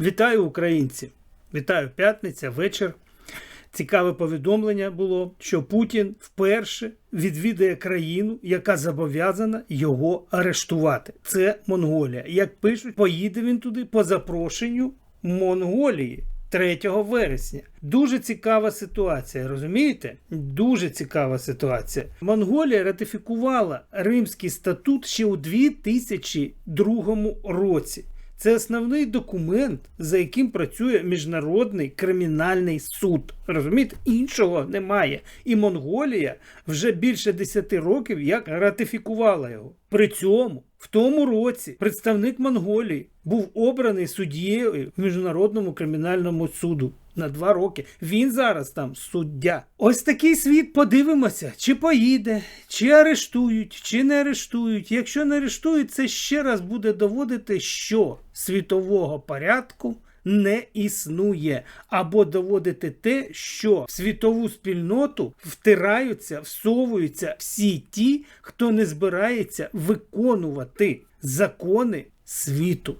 Вітаю українці! Вітаю п'ятниця, вечір. Цікаве повідомлення було, що Путін вперше відвідає країну, яка зобов'язана його арештувати. Це Монголія. Як пишуть, поїде він туди по запрошенню Монголії. 3 вересня. Дуже цікава ситуація, розумієте? Дуже цікава ситуація. Монголія ратифікувала Римський статут ще у 2002 році. Це основний документ, за яким працює Міжнародний кримінальний суд. Розумієте, іншого немає. І Монголія вже більше 10 років як ратифікувала його. При цьому в тому році представник Монголії був обраний суддєю в Міжнародному кримінальному суду. На два роки він зараз там суддя. Ось такий світ. Подивимося, чи поїде, чи арештують, чи не арештують. Якщо не арештують, це ще раз буде доводити, що світового порядку не існує, або доводити те, що в світову спільноту втираються, всовуються всі ті, хто не збирається виконувати закони світу.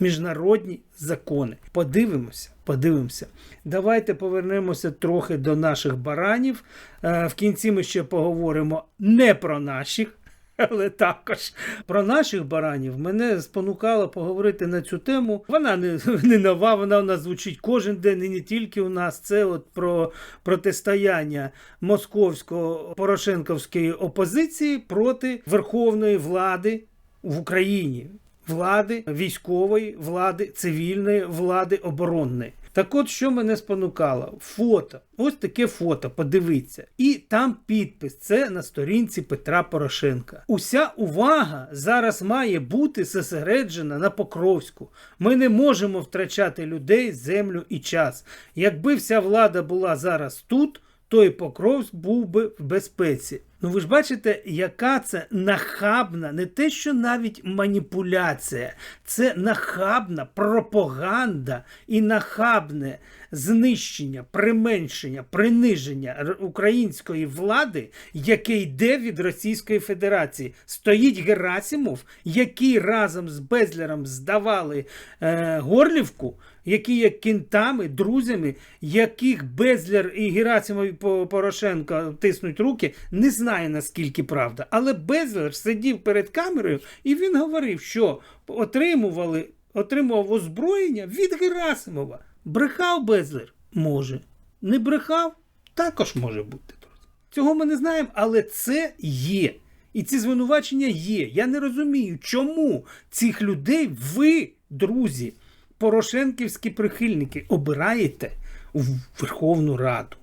Міжнародні закони. Подивимося, подивимося. Давайте повернемося трохи до наших баранів. Е, В кінці ми ще поговоримо не про наших, але також про наших баранів мене спонукало поговорити на цю тему. Вона не, не нова, вона у нас звучить кожен день, і не тільки у нас. Це от про протистояння московсько-порошенковської опозиції проти верховної влади в Україні. Влади військової, влади цивільної, влади оборонної. Так от, що мене спонукало? Фото. Ось таке фото, подивіться. І там підпис. Це на сторінці Петра Порошенка. Уся увага зараз має бути зосереджена на Покровську. Ми не можемо втрачати людей, землю і час. Якби вся влада була зараз тут, то і Покровськ був би в безпеці. Ну ви ж бачите, яка це нахабна, не те, що навіть маніпуляція, це нахабна пропаганда і нахабне знищення, применшення, приниження української влади, яке йде від Російської Федерації. Стоїть Герасимов, який разом з Безлером здавали е, Горлівку, які є кінтами, друзями, яких Безлер і Герасимов і Порошенко тиснуть руки, не знає наскільки правда. Але Безлер сидів перед камерою і він говорив, що отримували, отримував озброєння від Герасимова. Брехав Безлер? Може. Не брехав? Також може бути. Цього ми не знаємо, але це є. І ці звинувачення є. Я не розумію, чому цих людей ви, друзі, порошенківські прихильники, обираєте в Верховну Раду.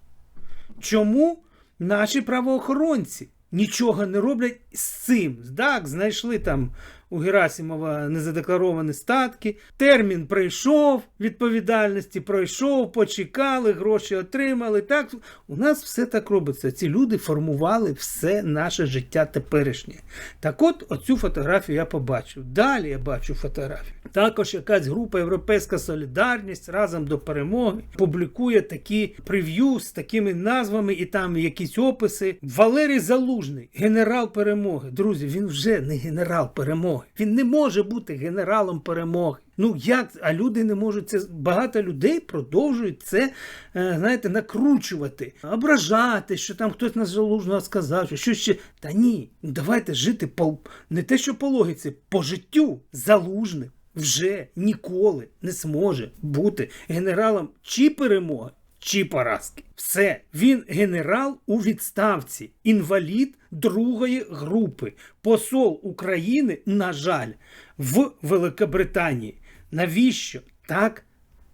Чому наші правоохоронці нічого не роблять з цим? Так, знайшли там у Герасимова незадекларовані статки. Термін пройшов, відповідальності пройшов, почекали, гроші отримали. Так, у нас все так робиться. Ці люди формували все наше життя теперішнє. Так от, оцю фотографію я побачив. Далі я бачу фотографію. Також якась група Європейська Солідарність разом до перемоги публікує такі прев'ю з такими назвами і там якісь описи. Валерій Залужний, генерал перемоги. Друзі, він вже не генерал перемоги. Він не може бути генералом перемоги. Ну як, а люди не можуть це. Багато людей продовжують це, е, знаєте, накручувати, ображати, що там хтось на залужного сказав, що що ще. Та ні, ну давайте жити по не те, що по логіці, по життю залужним вже ніколи не зможе бути генералом чи перемоги, чи поразки. Все, він генерал у відставці, інвалід другої групи, посол України, на жаль, в Великобританії. Навіщо так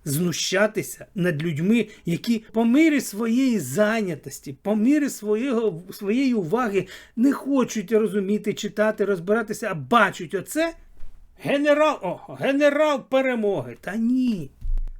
знущатися над людьми, які по мірі своєї зайнятості, по мірі своєго, своєї уваги не хочуть розуміти, читати, розбиратися, а бачать оце? Генерал, о, генерал перемоги. Та ні.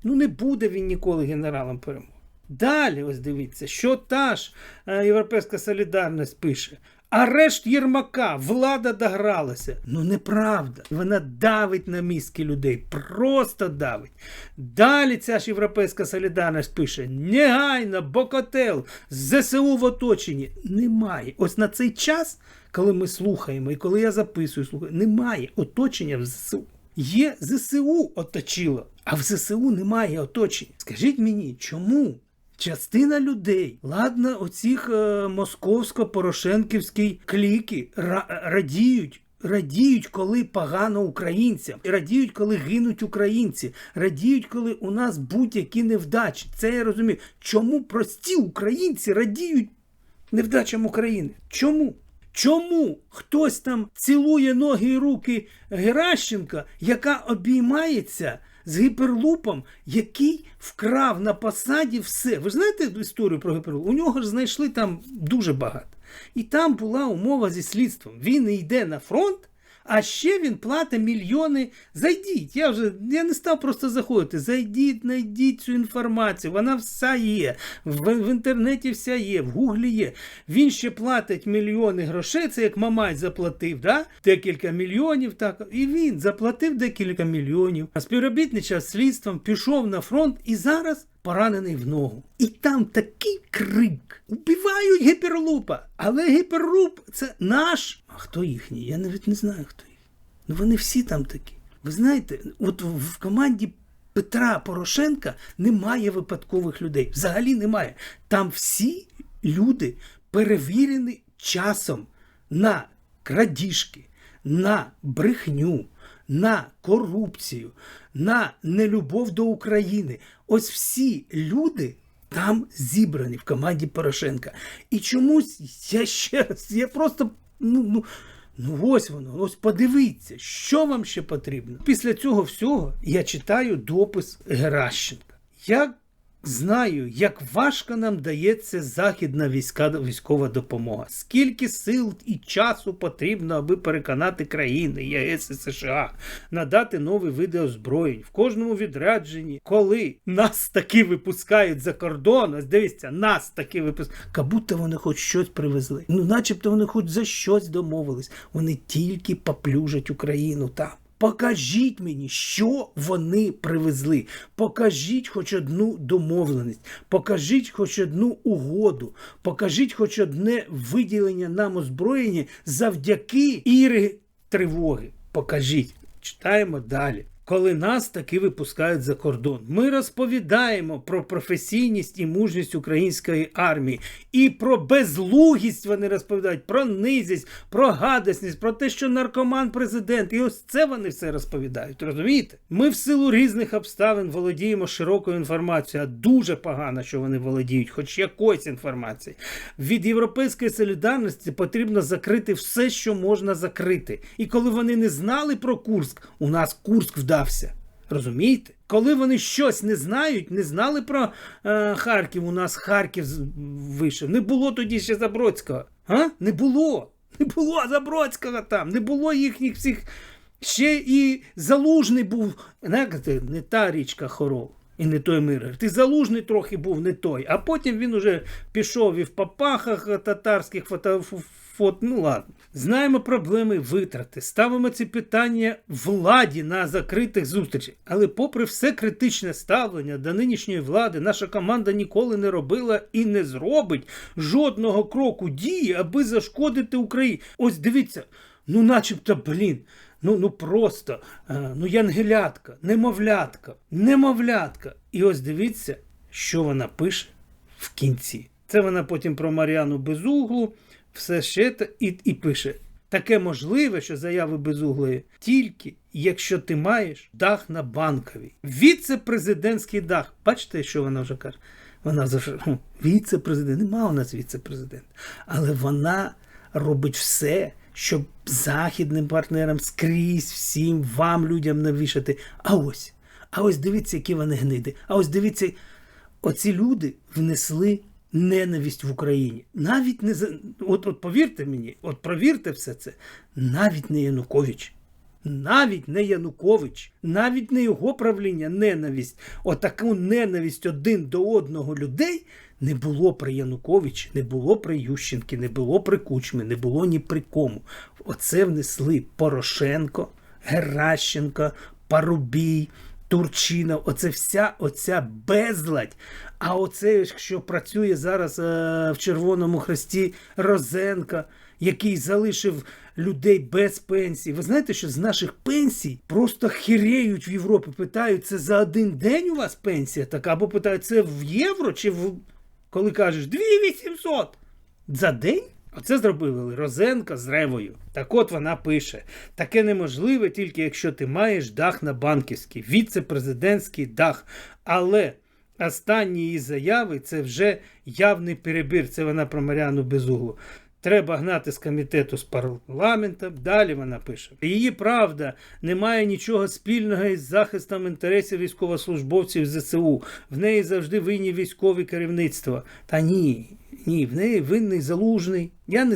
Ну не буде він ніколи генералом перемоги. Далі, ось дивіться, що та ж е, Європейська солідарність пише. Арешт Єрмака, влада догралася. Ну неправда. Вона давить на мізки людей, просто давить. Далі ця ж Європейська солідарність пише: негайно, Бокотел, ЗСУ в оточенні. Немає. Ось на цей час, коли ми слухаємо, і коли я записую, слухаю, немає оточення в ЗСУ. Є ЗСУ оточило, А в ЗСУ немає оточення. Скажіть мені, чому? Частина людей, ладно, оцих е, московсько-порошенківські кліки ра- радіють. Радіють, коли погано українцям, радіють, коли гинуть українці, радіють, коли у нас будь-які невдачі. Це я розумію. Чому прості українці радіють невдачам України? Чому? Чому хтось там цілує ноги і руки Геращенка, яка обіймається з гіперлупом, який вкрав на посаді все? Ви знаєте історію про гіперлуп? У нього ж знайшли там дуже багато. І там була умова зі слідством. Він йде на фронт. А ще він платить мільйони. Зайдіть. Я вже я не став просто заходити. Зайдіть, знайдіть цю інформацію. Вона вся є. В, в інтернеті вся є, в гуглі є. Він ще платить мільйони грошей. Це як Мамай заплатив, да? декілька мільйонів. Так. І він заплатив декілька мільйонів. А співробітничав слідством, пішов на фронт і зараз поранений в ногу. І там такий крик. Убивають гіперлупа. Але гіперлуп це наш. А хто їхній? Я навіть не знаю, хто їх. Ну вони всі там такі. Ви знаєте, от в команді Петра Порошенка немає випадкових людей. Взагалі немає. Там всі люди перевірені часом на крадіжки, на брехню, на корупцію, на нелюбов до України. Ось всі люди там зібрані в команді Порошенка. І чомусь я ще раз, я просто ну, ну, ну ось воно, ось подивіться, що вам ще потрібно. Після цього всього я читаю допис Геращенка. Я знаю, як важко нам дається західна війська, військова допомога. Скільки сил і часу потрібно, аби переконати країни ЄС і США надати нові види озброєнь в кожному відрядженні, коли нас таки випускають за кордон, ось дивіться, нас таки випускають, як будто вони хоч щось привезли. Ну, начебто вони хоч за щось домовились. Вони тільки поплюжать Україну там. Покажіть мені, що вони привезли. Покажіть хоч одну домовленість, покажіть хоч одну угоду, покажіть хоч одне виділення нам озброєння завдяки іри тривоги. Покажіть. Читаємо далі. Коли нас таки випускають за кордон, ми розповідаємо про професійність і мужність української армії і про безлугість вони розповідають, про низість, про гадосність, про те, що наркоман президент. І ось це вони все розповідають. Розумієте? Ми в силу різних обставин володіємо широкою інформацією. а Дуже погано, що вони володіють, хоч якоюсь інформацією. Від європейської солідарності потрібно закрити все, що можна закрити. І коли вони не знали про Курск, у нас Курск вдався. Розумієте? Коли вони щось не знають, не знали про е, Харків, у нас Харків вийшов. Не було тоді ще Забродського. А? Не було. Не було Забродського там, не було їхніх всіх. Ще і Залужний був, знаєте, не та річка Хоров. І не той мир. Ти залужний трохи був не той, а потім він уже пішов і в попахах татарських фото, фо- фот, ну ладно. Знаємо проблеми витрати, ставимо ці питання владі на закритих зустрічах. Але попри все критичне ставлення до нинішньої влади, наша команда ніколи не робила і не зробить жодного кроку дії, аби зашкодити Україні. Ось дивіться, ну начебто, блін. Ну, ну просто, е, ну янгелятка, немовлятка, немовлятка. І ось дивіться, що вона пише в кінці. Це вона потім про Мар'яну Безуглу, все ще і, і пише. Таке можливе, що заяви безуглої тільки якщо ти маєш дах на банковій. Віце-президентський дах. Бачите, що вона вже каже? Вона за хм, віце-президент. Нема у нас віце-президента. Але вона робить все, щоб західним партнерам скрізь всім вам, людям навішати. А ось, а ось дивіться, які вони гниди. А ось дивіться, оці люди внесли ненависть в Україні. Навіть не от, от повірте мені, от провірте все це, навіть не Янукович. Навіть не Янукович, навіть не його правління, ненависть. Отаку ненависть один до одного людей не було при Януковичі, не було при Ющенки, не було при Кучмі, не було ні при кому. Оце внесли Порошенко, Геращенко, Парубій, Турчинов, оце вся оця безладь. А оце, що працює зараз е, в Червоному Хресті Розенка. який залишив людей без пенсій. Ви знаєте, що з наших пенсій просто хіреють в Європі. Питають, це за один день у вас пенсія така? Або питають, це в євро чи в коли кажеш 2800 за день? Оце зробили Розенка з Ревою. Так от вона пише: таке неможливе тільки якщо ти маєш дах на банківський, віце-президентський дах. Але останні її заяви це вже явний перебір. Це вона про Маріану Безуглу. Треба гнати з комітету з парламентом. Далі вона пише: її правда не має нічого спільного із захистом інтересів військовослужбовців ЗСУ. В неї завжди винні військові керівництва. Та ні, ні, в неї винний залужний. Я не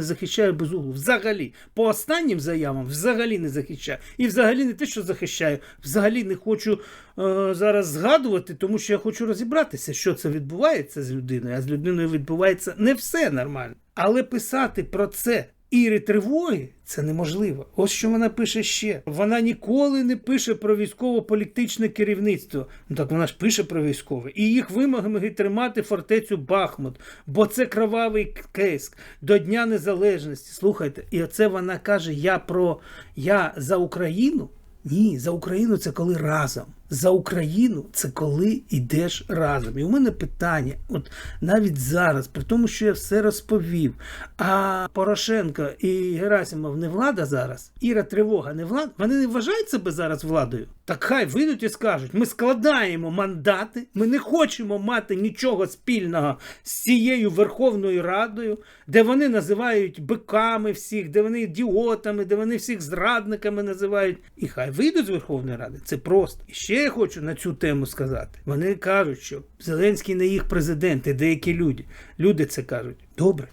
захищаю безуглу. Взагалі, по останнім заявам взагалі не захищаю. І взагалі не те, що захищаю, взагалі не хочу е, зараз згадувати, тому що я хочу розібратися, що це відбувається з людиною, а з людиною відбувається не все нормально. Але писати про це іри тривоги це неможливо. Ось що вона пише ще. Вона ніколи не пише про військово-політичне керівництво. Ну так вона ж пише про військове. І їх вимогами тримати фортецю Бахмут, бо це кровавий кейс до Дня Незалежності. Слухайте, і оце вона каже: Я про я за Україну. Ні, за Україну це коли разом. За Україну це коли йдеш разом. І у мене питання, от навіть зараз, при тому, що я все розповів. А Порошенко і Герасимов не влада зараз, Іра Тривога не влада. Вони не вважають себе зараз владою. Так хай вийдуть і скажуть: ми складаємо мандати, ми не хочемо мати нічого спільного з цією Верховною Радою, де вони називають биками всіх, де вони ідіотами, де вони всіх зрадниками називають. І хай вийдуть з Верховної Ради. Це просто. І ще я хочу на цю тему сказати. Вони кажуть, що Зеленський не їх президент, і деякі люди. Люди це кажуть. Добре,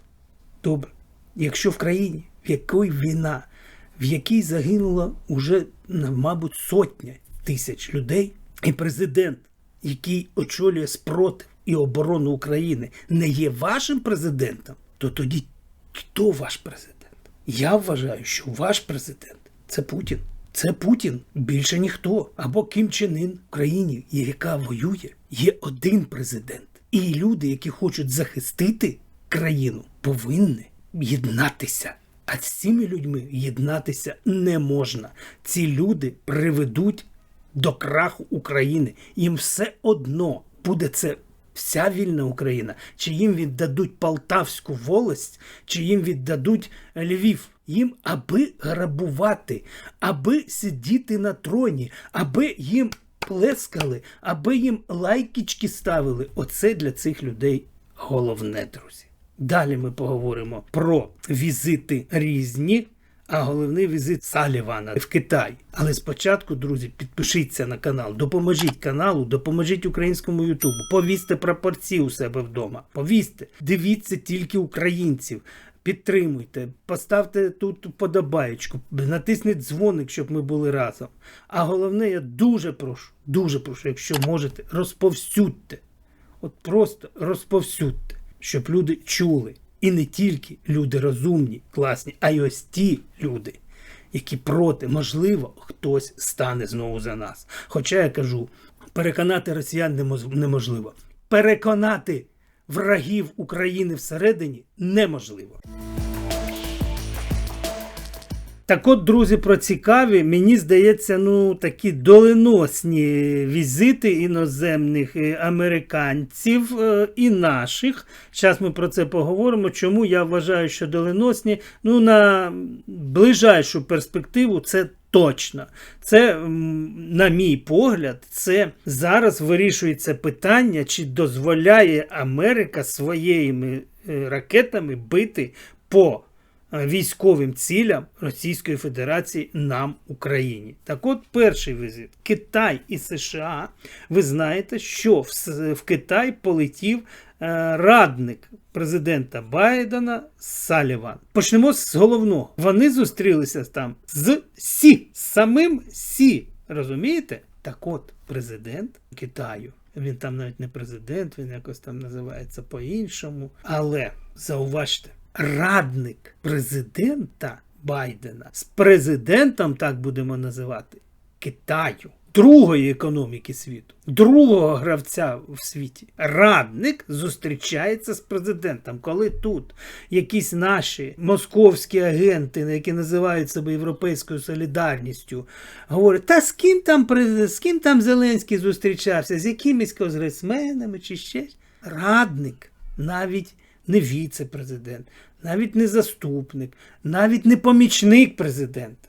добре. Якщо в країні, в якій війна, в якій загинуло уже, мабуть, сотня тисяч людей, і президент, який очолює спротив і оборону України, не є вашим президентом, то тоді хто ваш президент? Я вважаю, що ваш президент це Путін. Це Путін більше ніхто. Або Кім Чен Ін в країні, яка воює, є один президент. І люди, які хочуть захистити країну, повинні єднатися. А з цими людьми єднатися не можна. Ці люди приведуть до краху України. Їм все одно буде це вся вільна Україна, чи їм віддадуть Полтавську волость, чи їм віддадуть Львів. Їм аби грабувати, аби сидіти на троні, аби їм плескали, аби їм лайкічки ставили. Оце для цих людей головне, друзі. Далі ми поговоримо про візити різні, а головний візит Салівана в Китай. Але спочатку, друзі, підпишіться на канал, допоможіть каналу, допоможіть українському Ютубу, повісьте прапорці у себе вдома. Повісьте, дивіться тільки українців. Підтримуйте, поставте тут вподобаєчку, натисніть дзвоник, щоб ми були разом. А головне, я дуже прошу, дуже прошу, якщо можете, розповсюдьте. От просто розповсюдьте, щоб люди чули. І не тільки люди розумні, класні, а й ось ті люди, які проти, можливо, хтось стане знову за нас. Хоча я кажу, переконати росіян неможливо. Переконати врагів України всередині неможливо. Так от, друзі, про цікаві, мені здається, ну такі доленосні візити іноземних е, американців е, і наших. Зараз ми про це поговоримо. Чому я вважаю, що доленосні? Ну, на ближайшу перспективу це точно. Це, на мій погляд, це зараз вирішується питання, чи дозволяє Америка своїми е, ракетами бити по військовим цілям Російської Федерації нам Україні. Так от перший візит Китай і США. Ви знаєте, що в, Китай полетів е, радник президента Байдена Саліван. Почнемо з головного. Вони зустрілися там з Сі, самим Сі. Розумієте? Так от, президент Китаю. Він там навіть не президент, він якось там називається по-іншому. Але зауважте, радник президента Байдена з президентом, так будемо називати, Китаю. другої економіки світу, другого гравця в світі. Радник зустрічається з президентом. Коли тут якісь наші московські агенти, які називають себе Європейською солідарністю, говорять, та з ким там з ким там Зеленський зустрічався, з якимись конгресменами чи ще. Радник, навіть не віце-президент, навіть не заступник, навіть не помічник президента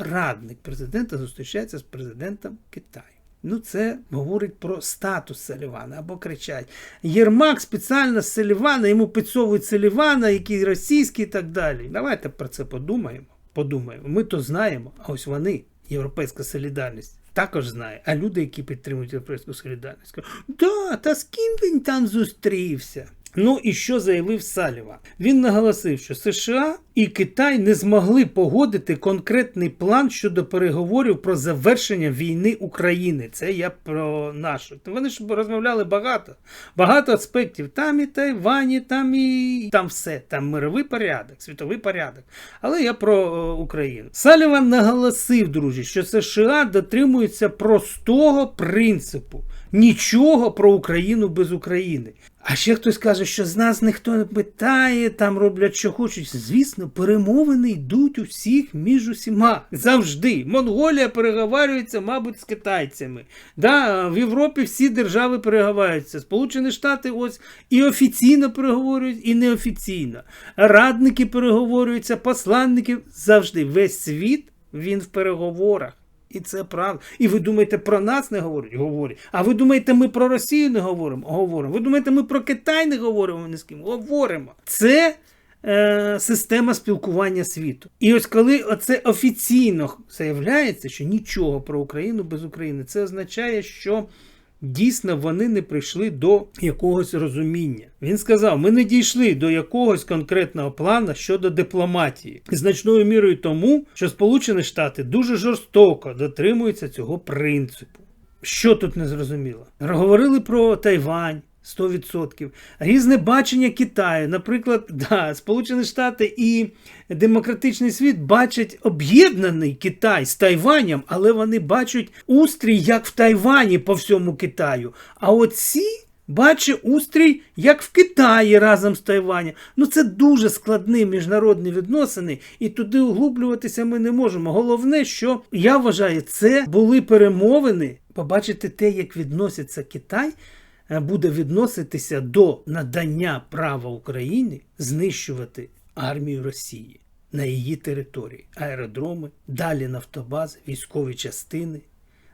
радник президента зустрічається з президентом Китаю. Ну, це говорить про статус Салівана або кричать. Єрмак спеціально з Салівана, йому підсовують Салівана, який російський і так далі. Давайте про це подумаємо. Подумаємо. Ми то знаємо, а ось вони, Європейська солідарність, також знає. А люди, які підтримують Європейську солідарність, кажуть, да, та з ким він там зустрівся? Ну і що заявив Саліван? Він наголосив, що США і Китай не змогли погодити конкретний план щодо переговорів про завершення війни України. Це я про нашу. Вони ж розмовляли багато, багато аспектів. Там і Тайвані, там і там все. Там мировий порядок, світовий порядок. Але я про е, Україну. Саліван наголосив, друзі, що США дотримуються простого принципу. Нічого про Україну без України. А ще хтось каже, що з нас ніхто не питає, там роблять, що хочуть. Звісно, перемовини йдуть у всіх між усіма. Завжди. Монголія переговарюється, мабуть, з китайцями. Да, в Європі всі держави переговарюються. Сполучені Штати ось і офіційно переговорюють, і неофіційно. Радники переговорюються, посланники завжди. Весь світ він в переговорах. І це правда. І ви думаєте, про нас не говорять? Говорять. А ви думаєте, ми про Росію не говоримо? Говоримо. Ви думаєте, ми про Китай не говоримо ні з ким? Говоримо. Це е, система спілкування світу. І ось коли це офіційно заявляється, що нічого про Україну без України, це означає, що. Дійсно, вони не прийшли до якогось розуміння. Він сказав: ми не дійшли до якогось конкретного плану щодо дипломатії, значною мірою тому, що Сполучені Штати дуже жорстоко дотримуються цього принципу. Що тут не зрозуміло? Говорили про Тайвань. 100%. Різне бачення Китаю. Наприклад, да, Сполучені Штати і демократичний світ бачать об'єднаний Китай з Тайванем, але вони бачать устрій як в Тайвані по всьому Китаю. А оці бачать устрій як в Китаї разом з Тайванем. Ну це дуже складні міжнародні відносини, і туди углублюватися ми не можемо. Головне, що я вважаю, це були перемовини. Побачити те, як відноситься Китай буде відноситися до надання права Україні знищувати армію Росії на її території, аеродроми, далі нафтобази, військові частини,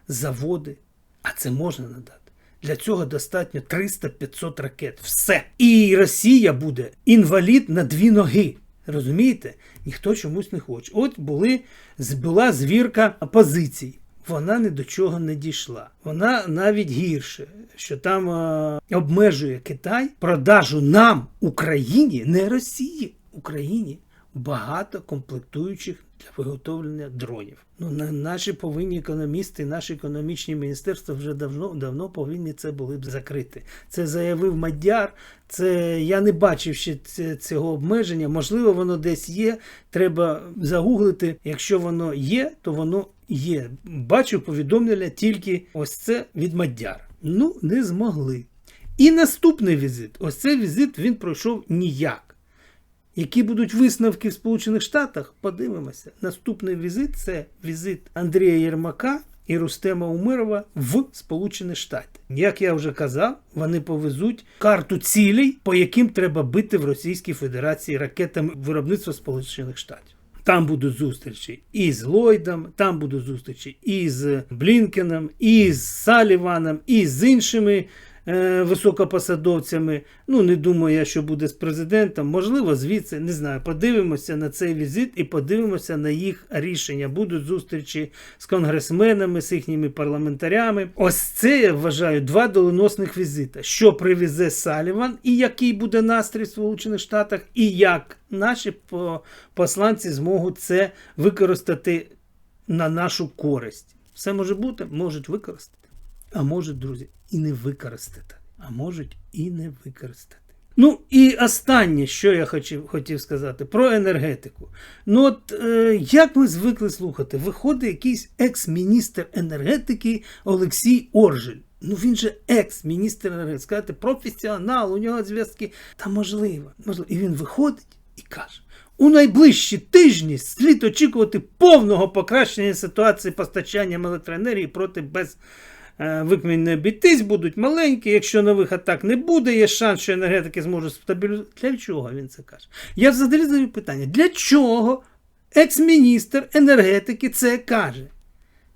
заводи. А це можна надати. Для цього достатньо 300-500 ракет. Все. І Росія буде інвалід на дві ноги. Розумієте? Ніхто чомусь не хоче. От були, була звірка позицій вона ні до чого не дійшла. Вона навіть гірше, що там е, обмежує Китай продажу нам, Україні, не Росії, Україні багато комплектуючих для виготовлення дронів. Ну, на, наші повинні економісти, наші економічні міністерства вже давно давно повинні це були б закрити. Це заявив Мадяр. Це я не бачив ще цього обмеження. Можливо, воно десь є. Треба загуглити. Якщо воно є, то воно є. Бачу повідомлення тільки ось це від Мадяр. Ну, не змогли. І наступний візит. Ось цей візит він пройшов ніяк. Які будуть висновки в Сполучених Штатах, подивимося. Наступний візит це візит Андрія Єрмака і Рустема Умирова в Сполучені Штати. Як я вже казав, вони повезуть карту цілей, по яким треба бити в Російській Федерації ракетами виробництва Сполучених Штатів. Там будуть зустрічі і з Ллойдом, там будуть зустрічі і з Блінкеном, і з Саліваном, і з іншими високопосадовцями. Ну, не думаю я, що буде з президентом. Можливо, звідси не знаю. Подивимося на цей візит і подивимося на їх рішення. Будуть зустрічі з конгресменами, з їхніми парламентарями. Ось це я вважаю два доленосних візита. Що привезе Саліван, і який буде настрій в Сполучених Штатах, і як наші посланці зможуть це використати на нашу користь. Все може бути, можуть використати. А можуть, друзі, і не використати. А можуть і не використати. Ну і останнє, що я хотів, хотів сказати, про енергетику. Ну от е, як ми звикли слухати, виходить якийсь екс-міністр енергетики Олексій Оржель. Ну він же екс-міністр енергетики, сказати, професіонал, у нього зв'язки. Та можливо, можливо. І він виходить і каже: у найближчі тижні слід очікувати повного покращення ситуації постачанням електроенергії проти без. Е, Викмінь обійтись, будуть маленькі. Якщо нових атак не буде, є шанс, що енергетики зможуть стабілізувати. Для чого він це каже? Я взагалі задаю питання: для чого екс-міністр енергетики це каже?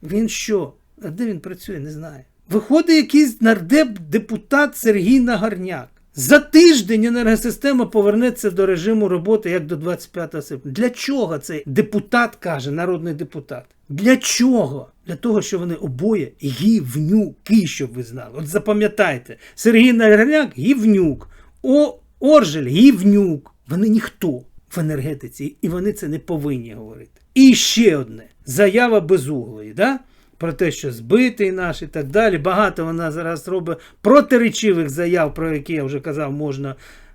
Він що? А де він працює, не знаю. Виходить якийсь нардеп депутат Сергій Нагорняк. За тиждень енергосистема повернеться до режиму роботи як до 25 серпня. Для чого цей депутат каже, народний депутат? Для чого? Для того, що вони обоє гівнюки, щоб ви знали. От запам'ятайте, Сергій Нагорняк гівнюк, О, Оржель гівнюк. Вони ніхто в енергетиці, і вони це не повинні говорити. І ще одне: заява безуглої. Да? Про те, що збитий наш і так далі. Багато вона зараз робить протиречивих заяв, про які я вже казав, можна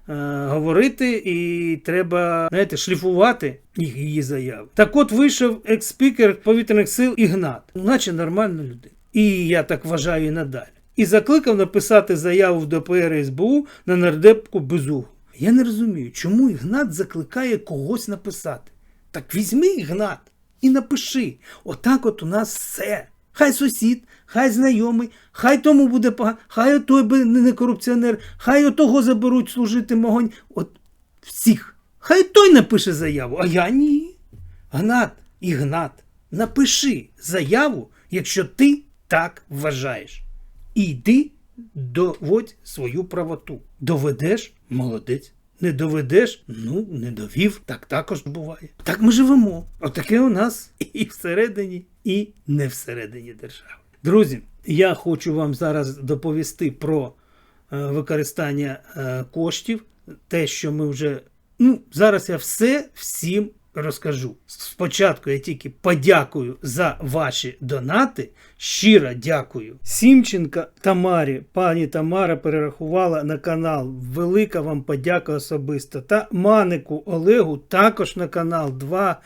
е, говорити, і треба знаєте, шліфувати їх її заяви. Так от вийшов екс-спікер повітряних сил Ігнат, наче нормальна людина. І я так вважаю і надалі. І закликав написати заяву в ДПР СБУ на нардепку Безугу. Я не розумію, чому Ігнат закликає когось написати. Так візьми Ігнат і напиши. Отак от у нас все. Хай сусід, хай знайомий, хай тому буде погано, хай той не корупціонер, хай отого заберуть служити могонь. От всіх. Хай той напише заяву, а я ні. Гнат, Ігнат, напиши заяву, якщо ти так вважаєш. І йди, доводь свою правоту. Доведеш молодець. Не доведеш, ну не довів. Так також буває. Так ми живемо. Отаке у нас і всередині, і не всередині держави. Друзі, я хочу вам зараз доповісти про е, використання е, коштів. Те, що ми вже. Ну, зараз я все всім розкажу. Спочатку я тільки подякую за ваші донати. Щиро дякую. Сімченка Тамарі, пані Тамара перерахувала на канал. Велика вам подяка особисто. Та Манику Олегу також на канал. Два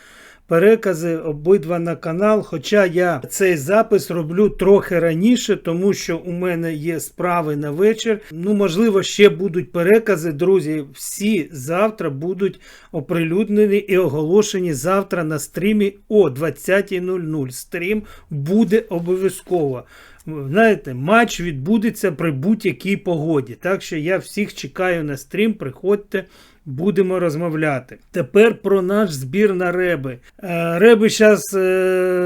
перекази обидва на канал. Хоча я цей запис роблю трохи раніше, тому що у мене є справи на вечір. Ну, можливо, ще будуть перекази. Друзі, всі завтра будуть оприлюднені і оголошені завтра на стрімі о 20.00. Стрім буде обов'язково. Знаєте, матч відбудеться при будь-якій погоді. Так що я всіх чекаю на стрім. Приходьте. Будемо розмовляти. Тепер про наш збір на реби. Е, Реби зараз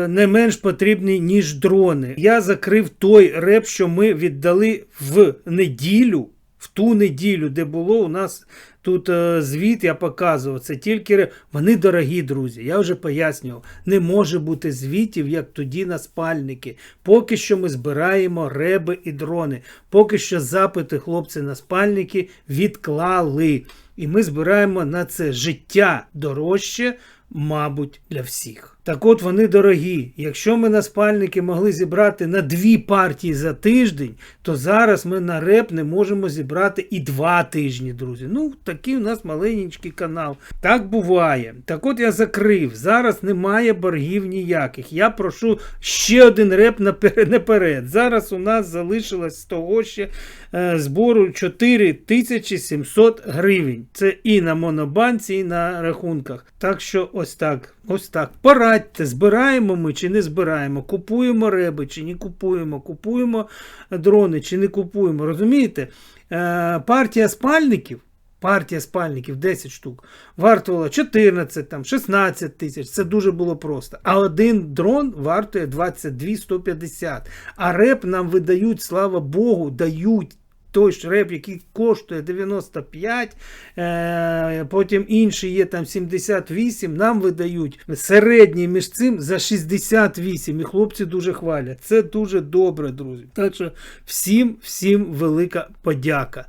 не менш потрібні, ніж дрони. Я закрив той реб, що ми віддали в неділю, ту неділю, де було у нас тут е, звіт, я показував. Це тільки. Вони дорогі, друзі. Я вже пояснював. Не може бути звітів, як тоді на спальники. Поки що ми збираємо реби і дрони. Поки що запити хлопці на спальники відклали. І ми збираємо на це життя дорожче, мабуть, для всіх. Так от вони дорогі. Якщо ми на спальники могли зібрати на дві партії за тиждень, то зараз ми на реп не можемо зібрати і два тижні, друзі. Ну, такий у нас маленький канал. Так буває. Так от я закрив. Зараз немає боргів ніяких. Я прошу ще один реп наперед. Зараз у нас залишилось з того ще е, збору 4700 гривень. Це і на монобанці, і на рахунках. Так що ось так. Ось так. Порадьте, збираємо ми чи не збираємо, купуємо реби чи не купуємо, купуємо дрони чи не купуємо. Розумієте? Е, партія спальників. Партія спальників 10 штук вартувала 14, там, 16 тисяч. Це дуже було просто. А один дрон вартує 22 150. А реп нам видають, слава Богу, дають той ж реп, який коштує 95, е, потім інший є там 78, нам видають середній між цим за 68. І хлопці дуже хвалять. Це дуже добре, друзі. Так що всім, всім велика подяка.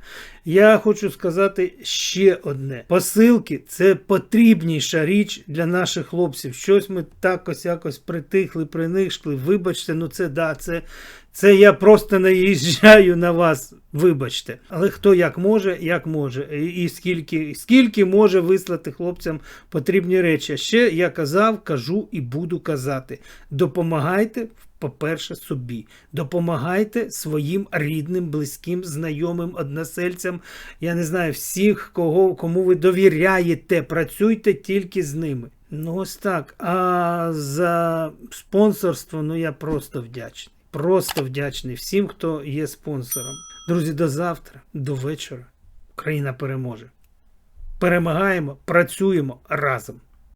Я хочу сказати ще одне: посилки це потрібніша річ для наших хлопців. Щось ми так ось якось притихли, принишли. Вибачте, ну це да, це Це я просто наїжджаю на вас, вибачте. Але хто як може, як може, і скільки, скільки може вислати хлопцям потрібні речі. Ще я казав, кажу і буду казати. Допомагайте, по-перше, собі. Допомагайте своїм рідним, близьким, знайомим, односельцям. Я не знаю, всіх, кого, кому ви довіряєте. Працюйте тільки з ними. Ну, ось так. А за спонсорство, ну я просто вдячний. Просто вдячний всім, хто є спонсором. Друзі, до завтра, до вечора. Україна переможе. Перемагаємо, працюємо разом.